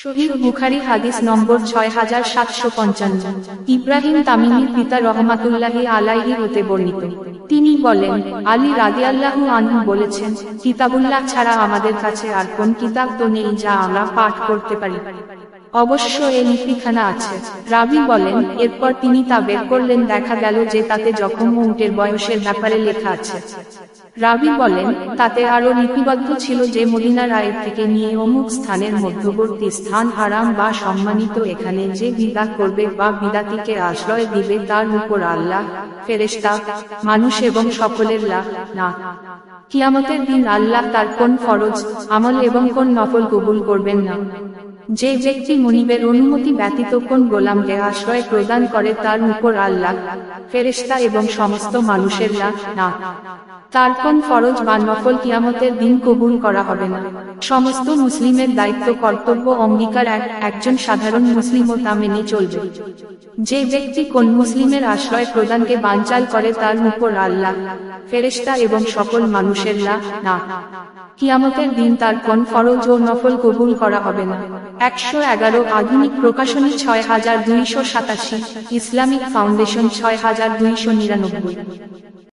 শহীদ বুখারি হাদিস নম্বর ছয় হাজার সাতশো পঞ্চান্ন। ইব্রাহিম তামিমির পিতা রহমাতুল্লাহি আলাইহি হতে বর্ণিত। তিনি বলেন, আলী রাদিয়াল্লাহু আনহু বলেছেন, কিতাবুল্লাহ ছাড়া আমাদের কাছে আর কোন কিতাব তো নেই যা আমরা পাঠ করতে পারি। অবশ্য এ লিপিখানা আছে। রাবি বলেন, এরপর তিনি তা বের করলেন, দেখা গেল যে তাতে জখম ও উটের বয়সের ব্যাপারে লেখা আছে। রাবি বলেন, তাতে আরও লিপিবদ্ধ ছিল যে মদিনার আয়ের থেকে নিয়ে অমুক স্থানের মধ্যবর্তী স্থান হারাম বা সম্মানিত এখানে যে বিদা করবে বা বিদাতিকে আশ্রয় দিবে তার উপর আল্লাহ, ফেরেশতা, মানুষ এবং সকলের লাভ না। কিয়ামতের দিন আল্লাহ তার কোন ফরজ, আমল এবং কোন নফল কবুল করবেন না। যে ব্যক্তি মনিবের অনুমতি ব্যতীত কোন গোলামকে আশ্রয় প্রদান করে তার উপর আল্লাহ, ফেরেশতা এবং সমস্ত মানুষের না। তার কোন ফরজ বা নফল কিয়ামতের দিন কবুল করা হবে না। সমস্ত মুসলিমের দায়িত্ব, কর্তব্য, অঙ্গীকার এক, একজন সাধারণ মুসলিমও তা মেনে চলবে। যে ব্যক্তি কোন মুসলিমের আশ্রয় প্রদানকে বানচাল করে তার উপর আল্লাহ, ফেরেশতা এবং সকল মানুষের না। কিয়ামতের দিন তার কোন ফরজ ও নফল কবুল করা হবে না। একশো এগারো আধুনিক প্রকাশনী ছয় হাজার দুইশো সাতাশি ইসলামিক ফাউন্ডেশন ছয় হাজার দুইশো নিরানব্বই।